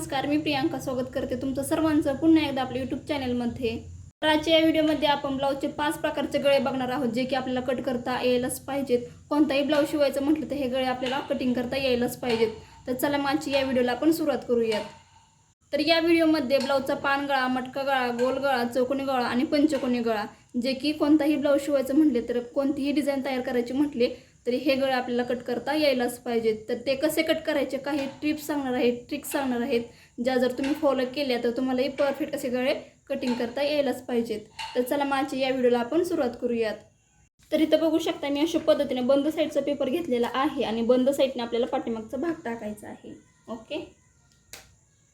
नमस्कार मी प्रियांका स्वागत करते तुमचं सर्वांचं पुन्हा एकदा आपल्या यूट्यूब चॅनलमध्ये तर आजच्या या व्हिडिओमध्ये आपण ब्लाऊजचे पाच प्रकारचे गळे बघणार आहोत जे की आपल्याला कट करता यायलाच पाहिजेत. कोणताही ब्लाऊज शिवायचं म्हटलं तर हे गळे आपल्याला कटिंग करता यायलाच पाहिजेत. तर चला माझी या व्हिडिओला आपण सुरुवात करूयात. तर या व्हिडिओमध्ये ब्लाऊजचा पान गळा मटका गळा गोल गळा चौकोनी गळा आणि पंचकोनी गळा जे की कोणताही ब्लाऊज शिवायचं म्हटले तर कोणतीही डिझाईन तयार करायची म्हटले तरी हे गळे आपल्याला कट करता यायलाच पाहिजेत. तर ते कसे कट करायचे? काही ट्रिप्स सांगणार आहेत ट्रिक्स सांगणार आहेत. ज्या जर तुम्ही फॉलो केल्या तर तुम्हालाही परफेक्ट असे गळे कटिंग करता यायलाच पाहिजेत. तर चला माझी या व्हिडिओला आपण सुरुवात करूयात. तर इथं बघू शकता मी अशा पद्धतीने बंद साईडचा पेपर घेतलेला आहे आणि बंद साईडने आपल्याला पाठीमागचा भाग टाकायचा आहे. ओके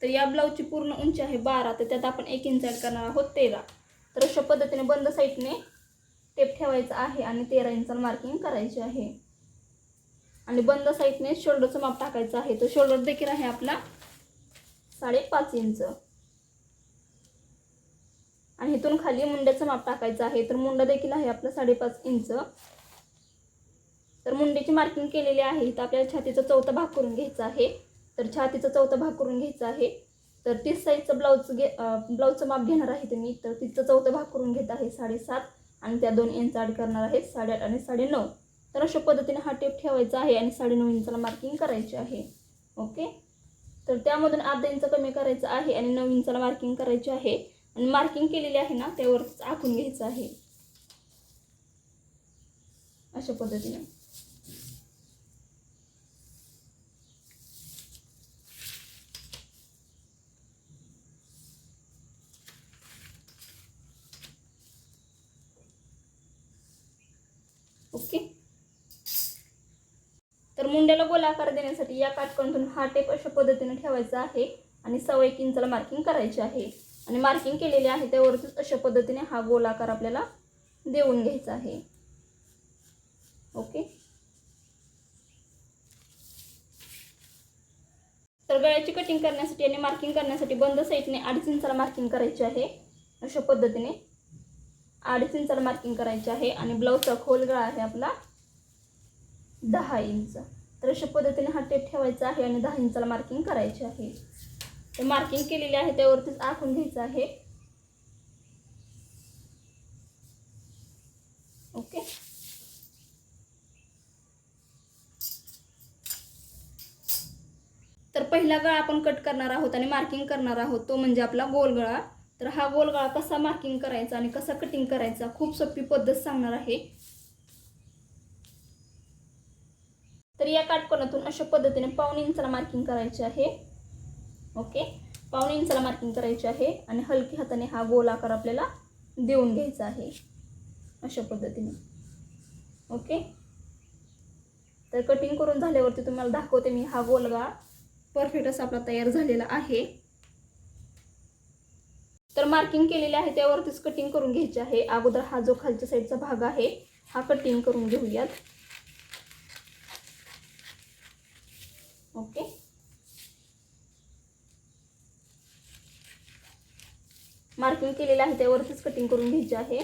तर या ब्लाऊजची पूर्ण उंची आहे बारा तर त्यात आपण एक इंच ॲड करणार आहोत तेरा. तर अशा पद्धतीने बंद साईडने टेप ठेवायचा आहे आणि तेरा इंचाला मार्किंग करायची आहे. आणि बंद साईडने शोल्डरचं माप टाकायचं आहे. तर शोल्डर देखील आहे आपला साडेपाच इंच. आणि इथून खाली मुंड्याचं माप टाकायचं आहे. तर मुंडा देखील आहे आपला साडेपाच इंच. तर मुंड्याची मार्किंग केलेली आहे. तर आपल्याला छातीचा चौथा भाग करून घ्यायचा आहे. तर छातीचा चौथा भाग करून घ्यायचा आहे. तर तीस साईजचं ब्लाऊज घे ब्लाऊजचं माप घेणार आहे तुम्ही. तर तिथं चौथा भाग करून घेत आहे साडेसात आणि त्या दोन इंच ॲड करणार आहे साडेआठ आणि साडेनऊ. तर अशा पद्धतीने हा टेप ठेवायचा आहे आणि साडेनऊ इंचाला मार्किंग करायची आहे. ओके तर त्यामधून अर्धा इंच कमी करायचं आहे आणि नऊ इंचाला मार्किंग करायची आहे. आणि मार्किंग केलेली आहे ना त्यावर आखून घ्यायचं आहे. अशा पद्धतीने. ओके मुंड्याला गोलाकार देण्यासाठी या काटकोनातून हा टेप अशा पद्धतीने ठेवायचा आहे आणि सव्वा एक इंचाला मार्किंग करायची आहे. आणि मार्किंग केलेले आहे त्यावरतीच अशा पद्धतीने हा गोलाकार आपल्याला देऊन घ्यायचा आहे. ओके? तर गळ्याची कटिंग करण्यासाठी आणि मार्किंग करण्यासाठी बंद साईडने अडीच इंचाला मार्किंग करायची आहे. अशा पद्धतीने अडीच इंचाला मार्किंग करायची आहे आणि ब्लाऊजचा खोल गळा आहे आपला दहा इंच. तर अशा पद्धतीने हा टेप ठेवायचा आहे आणि दहा इंचाला मार्किंग करायची आहे. ते मार्किंग केलेली आहे त्यावरतीच आखून घ्यायचं आहे. ओके तर पहिला गळा आपण कट करणार आहोत आणि मार्किंग करणार आहोत तो म्हणजे आपला गोल गळा. तर हा गोल गळा कसा मार्किंग करायचा आणि कसा कटिंग करायचा खूप सोपी पद्धत सांगणार आहे तर या काटकोनातून अशा पद्धतीने पाऊण इंचाला मार्किंग करायचे आहे. ओके पाऊण इंचाला मार्किंग करायचे आहे आणि हलकी हाताने हा गोल आकार आपल्याला देऊन घ्यायचा आहे. अशा पद्धतीने. ओके तर कटिंग करून झाल्यावरती तुम्हाला दाखवते मी हा गोलगा परफेक्ट असा आपला तयार झालेला आहे. तर मार्किंग केलेले आहे त्यावरतीच कटिंग करून घ्यायचे आहे. अगोदर हा जो खालच्या साईडचा भाग आहे हा कटिंग करून घेऊयात. ओके. मार्किंग केलेलं आहे त्यावरतीच कटिंग करून घ्यायचे आहे.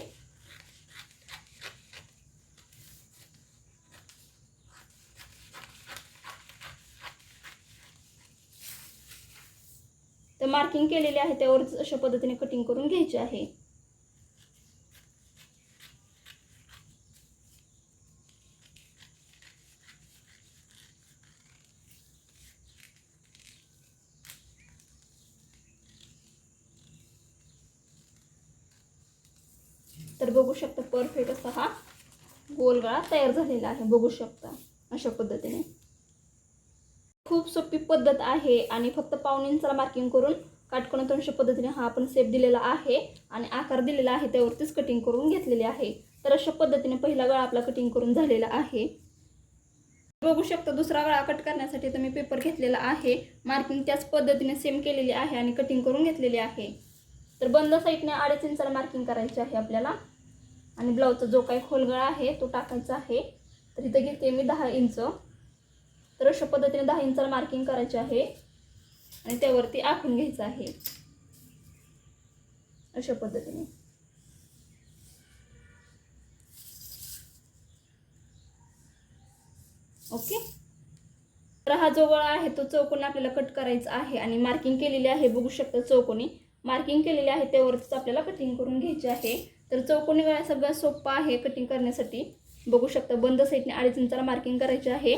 तर मार्किंग केलेले आहे त्यावरच अशा पद्धतीने कटिंग करून घ्यायचे आहे तर बघू शकता परफेक्ट असा हा गोलगळा तयार झालेला आहे. बघू शकता अशा पद्धतीने. खूप सोपी पद्धत आहे आणि फक्त पाऊन इंचाला मार्किंग करून काटकोनातून अशा पद्धतीने हा आपण सेप दिलेला आहे आणि आकार दिलेला आहे त्यावरतीच कटिंग करून घेतलेली आहे. तर अशा पद्धतीने पहिला गळा आपला कटिंग करून झालेला आहे. बघू शकता दुसरा गळा कट करण्यासाठी तुम्ही पेपर घेतलेला आहे. मार्किंग त्याच पद्धतीने सेम केलेली आहे आणि कटिंग करून घेतलेली आहे. तर बंद साईडने अडीच इंचाला मार्किंग करायची आहे आपल्याला. आणि ब्लाऊजचा जो काही खोलगळा आहे तो टाकायचा आहे. तर इथं घेते मी दहा इंच. तर अशा पद्धतीने दहा इंचाला मार्किंग करायचे आहे. आणि त्यावरती आखून घ्यायचं आहे. अशा पद्धतीने. ओके? तर हा जो गळा आहे तो चौकोनी आपल्याला कट करायचा आहे आणि मार्किंग केलेली आहे. बघू शकता चौकोनी. मार्किंग केलेली आहे त्यावरच आपल्याला कटिंग करून घ्यायची आहे. तर चौकोनी गळा सगळ्यात सोपा आहे कटिंग करण्यासाठी. बघू शकता बंद साईडने अडीच इंचाला मार्किंग करायचे आहे.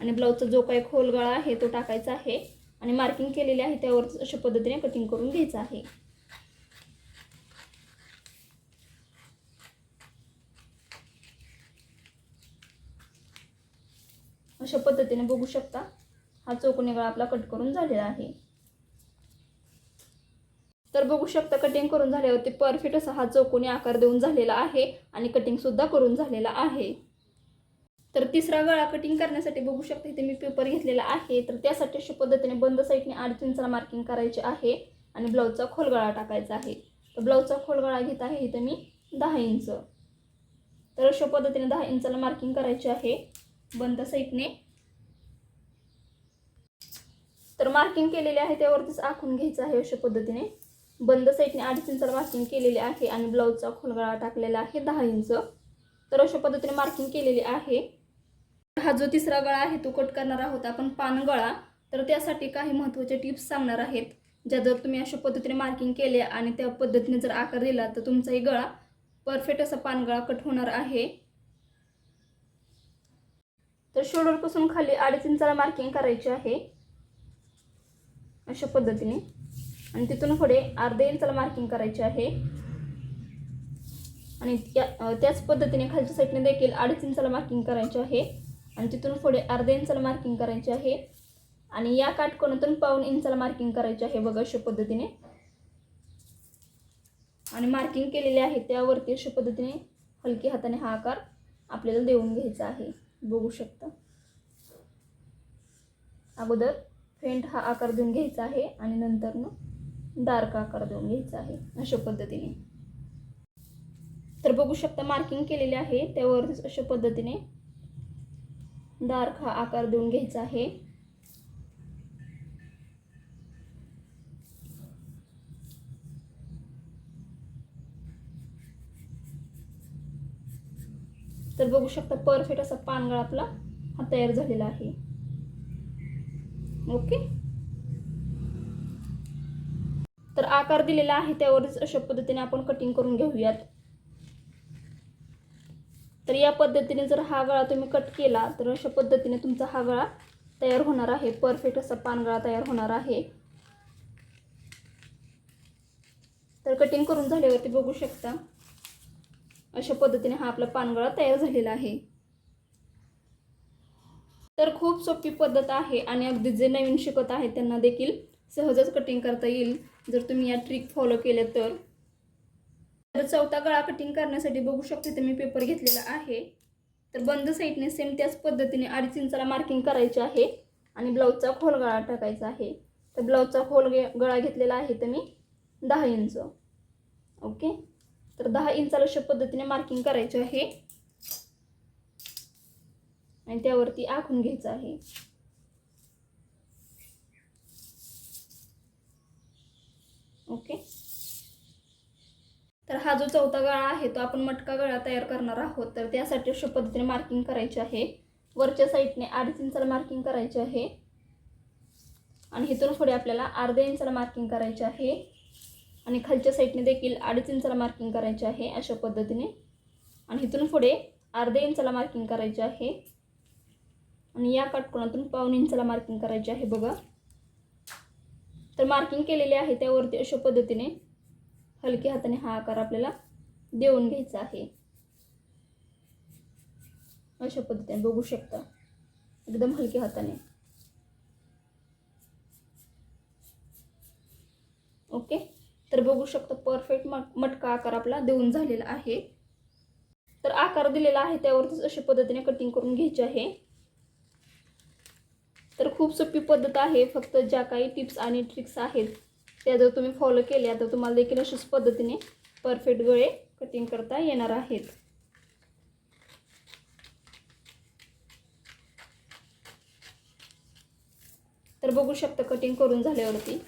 आणि ब्लाऊजचा जो काही खोल गळा आहे तो टाकायचा आहे. आणि मार्किंग केलेली आहे त्यावर अशा पद्धतीने कटिंग करून घ्यायचं आहे. अशा पद्धतीने बघू शकता हा चौकोनी गळा आपला कट करून झालेला आहे. तर बघू शकता कटिंग करून झाल्यावरती परफेक्ट असा हा चौकोनी आकार देऊन झालेला आहे आणि कटिंगसुद्धा करून झालेला आहे. तर तिसरा गळा कटिंग करण्यासाठी बघू शकता इथे मी पेपर घेतलेला आहे. तर त्यासाठी अशा पद्धतीने बंद साईडने आठ इंचाला मार्किंग करायचे आहे आणि ब्लाऊजचा खोल गळा टाकायचा आहे. तर ब्लाऊजचा खोल गळा घेत आहे इथे मी दहा इंच. तर अशा पद्धतीने दहा इंचाला मार्किंग करायचे आहे. बंद साईडने तर मार्किंग केलेले आहे त्यावरतीच आखून घ्यायचं आहे अशा पद्धतीने. बंद साईडने अडीच इंचाला मार्किंग केलेली आहे आणि ब्लाऊजचा खोलगळा टाकलेला आहे दहा इंच. तर अशा पद्धतीने मार्किंग केलेली आहे. हा जो तिसरा गळा आहे तो कट करणार आहोत आपण पानगळा तर त्यासाठी काही महत्त्वाचे टिप्स सांगणार आहेत. ज्या जर तुम्ही अशा पद्धतीने मार्किंग केले आणि त्या पद्धतीने जर आकार दिला तर तुमचाही गळा परफेक्ट असा पानगळा कट होणार आहे. तर शोल्डरपासून खाली अडीच इंचाला मार्किंग करायची आहे. अशा पद्धतीने. आणि तिथून पुढे अर्ध्या इंचाला मार्किंग करायचे आहे. आणि त्या त्याच पद्धतीने खालच्या साईडने देखील अडीच इंचाला मार्किंग करायचे आहे. आणि तिथून पुढे अर्ध्या इंचाला मार्किंग करायचे आहे. आणि या काटकोनातून पाऊन इंचाला मार्किंग करायचे आहे. बघा अशा पद्धतीने. आणि मार्किंग केलेले आहे त्यावरती अशा पद्धतीने हलकी हाताने हा आकार आपल्याला देऊन घ्यायचा आहे. बघू शकता. अगोदर फेंट हा आकार देऊन घ्यायचा आहे आणि नंतर मग डार्क आकार देऊन घ्यायचा आहे अशा पद्धतीने. तर बघू शकता मार्किंग केलेले आहे त्यावरतीच अशा पद्धतीने डार्क हा आकार देऊन घ्यायचा आहे. तर बघू शकता परफेक्ट असा पानगळ आपला हा तयार झालेला आहे. ओके? तर आकार दिलेला आहे त्यावरच अशा पद्धतीने आपण कटिंग करून घेऊयात. तर या पद्धतीने जर हा गळा तुम्ही कट केला तर अशा पद्धतीने तुमचा हा गळा तयार होणार आहे. परफेक्ट असा पानगळा तयार होणार आहे. तर कटिंग करून झाल्यावरती बघू शकता अशा पद्धतीने हा आपला पानगळा तयार झालेला आहे. तर खूप सोपी पद्धत आहे आणि अगदी जे नवीन शिकत आहे त्यांना देखील सहजच कटिंग करता येईल. जर तुम्ही या ट्रिक फॉलो केल्या तर. तर चौथा गळा कटिंग करण्यासाठी बघू शकते तर मी पेपर घेतलेला आहे. तर बंद साईडने सेम त्याच पद्धतीने अडीच इंचाला मार्किंग करायचे आहे. आणि ब्लाऊजचा खोल गळा टाकायचा आहे. तर ब्लाऊजचा खोल गळा घेतलेला आहे तर मी दहा इंच. ओके? तर दहा इंचाला अशा पद्धतीने मार्किंग करायचे आहे. आणि त्यावरती आखून घ्यायचं आहे. ओके? तर हा जो चौथा गळा आहे तो आपण मटका गळा तयार करणार आहोत. तर त्यासाठी अशा पद्धतीने मार्किंग करायचे आहे. वरच्या साईडने अडीच इंचाला मार्किंग करायचे आहे. आणि इथून पुढे आपल्याला अर्ध्या इंचाला मार्किंग करायचे आहे. आणि खालच्या साईडने देखील अडीच इंचाला मार्किंग करायचे आहे अशा पद्धतीने. आणि इथून पुढे अर्ध्या इंचाला मार्किंग करायचे आहे. आणि या काटकोणातून पाऊन इंचाला मार्किंग करायचे आहे बघा. तर मार्किंग केलेले आहे त्यावरती अशा पद्धतीने हलक्या हाताने हा आकार आपल्याला देऊन घ्यायचा आहे. अशा पद्धतीने बघू शकता. एकदम हलक्या हाताने. ओके? तर बघू शकता परफेक्ट मट मटका आकार आपला देऊन झालेला आहे. तर आकार दिलेला आहे त्यावरतीच अशा पद्धतीने कटिंग करून घ्यायचे आहे. तर खूप सोपी पद्धत आहे फक्त ज्या काही टिप्स आणि ट्रिक्स आहेत त्या जर तुम्ही फॉलो केल्या तर तुम्हाला देखील अशाच पद्धतीने परफेक्ट गळे कटिंग करता येणार आहेत. तर बघू शकता कटिंग करून झाल्यावरती.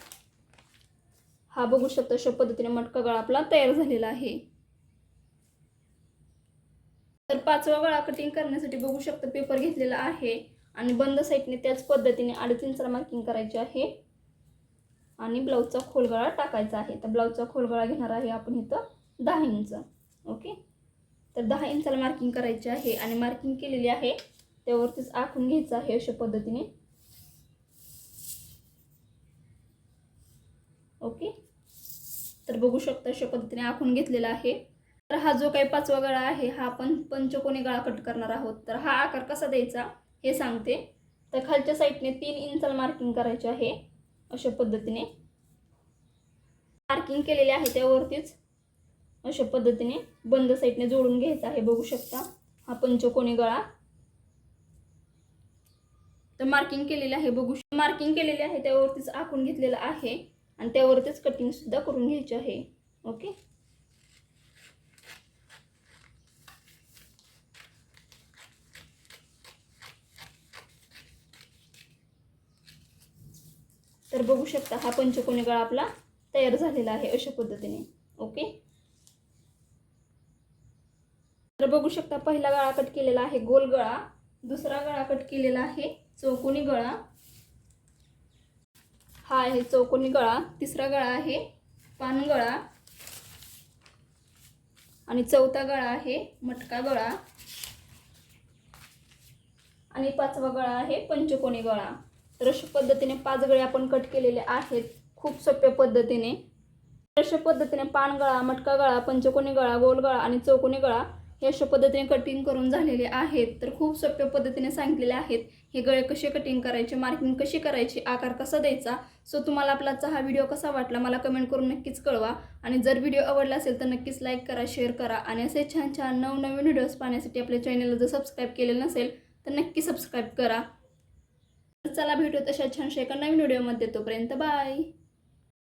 हा बघू शकता अशा पद्धतीने मटका गळा आपला तयार झालेला आहे. तर पाचवा गळा कटिंग करण्यासाठी बघू शकता पेपर घेतलेला आहे. आणि बंद साईडने त्याच पद्धतीने अडीच इंचाला मार्किंग करायची आहे. आणि ब्लाऊजचा खोलगळा टाकायचा आहे. तर ब्लाऊजचा खोलगळा घेणार आहे आपण इथं दहा इंच. ओके? तर दहा इंचाला मार्किंग करायची आहे आणि मार्किंग केलेली आहे. त्यावरतीच आखून घ्यायचं आहे अशा पद्धतीने. ओके? तर बघू शकता अशा पद्धतीने आखून घेतलेला आहे. तर हा जो काही पाचवा गळा आहे हा आपण पंचकोनी गळा कट करणार आहोत. तर हा आकार कसा द्यायचा? हे सांगते. तर खालच्या साईडने तीन इंचाला मार्किंग करायचे आहे अशा पद्धतीने. मार्किंग केलेले आहे त्यावरतीच अशा पद्धतीने बंद साईडने जोडून घ्यायचा आहे बघू शकता. हा पंचकोणी गळा. तर मार्किंग केलेले आहे बघू मार्किंग केलेले आहे त्यावरतीच आखून घेतलेलं आहे. आणि त्यावरतीच कटिंग सुद्धा करून घ्यायची आहे. ओके तर बघू शकता हा पंचकोनी गळा आपला तयार झालेला आहे अशा पद्धतीने. ओके? तर बघू शकता पहिला गळा कट केलेला आहे गोल गळा दुसरा गळा कट केलेला आहे चौकोनी गळा. हा आहे चौकोनी गळा तिसरा गळा आहे पानगळा आणि चौथा गळा आहे मटका गळा. आणि पाचवा गळा आहे पंचकोनी गळा. रश पद्धतीने पाच गळे आपण कट केलेले आहेत. खूप सोप्या पद्धतीने. तर अशा पद्धतीने पानगळा मटका गळा पंचकोनी गळा गोल गळा आणि चौकोनी गळा हे अशा पद्धतीने कटिंग करून झालेले आहेत. तर खूप सोप्या पद्धतीने सांगितलेले आहेत. हे गळे कसे कटिंग करायचे मार्किंग कशी करायची आकार कसा द्यायचा? सो तुम्हाला आपलाचा हा व्हिडिओ कसा वाटला मला कमेंट करून नक्कीच कळवा. आणि जर व्हिडिओ आवडला असेल तर नक्कीच लाईक करा शेअर करा. आणि असे छान छान नवनवीन व्हिडिओज पाहण्यासाठी आपल्या चॅनलला जर सबस्क्राईब केलेलं नसेल तर नक्की सबस्क्राईब करा. चला भेटू तशा छानशा एका नवीन व्हिडिओमध्ये. तोपर्यंत बाय.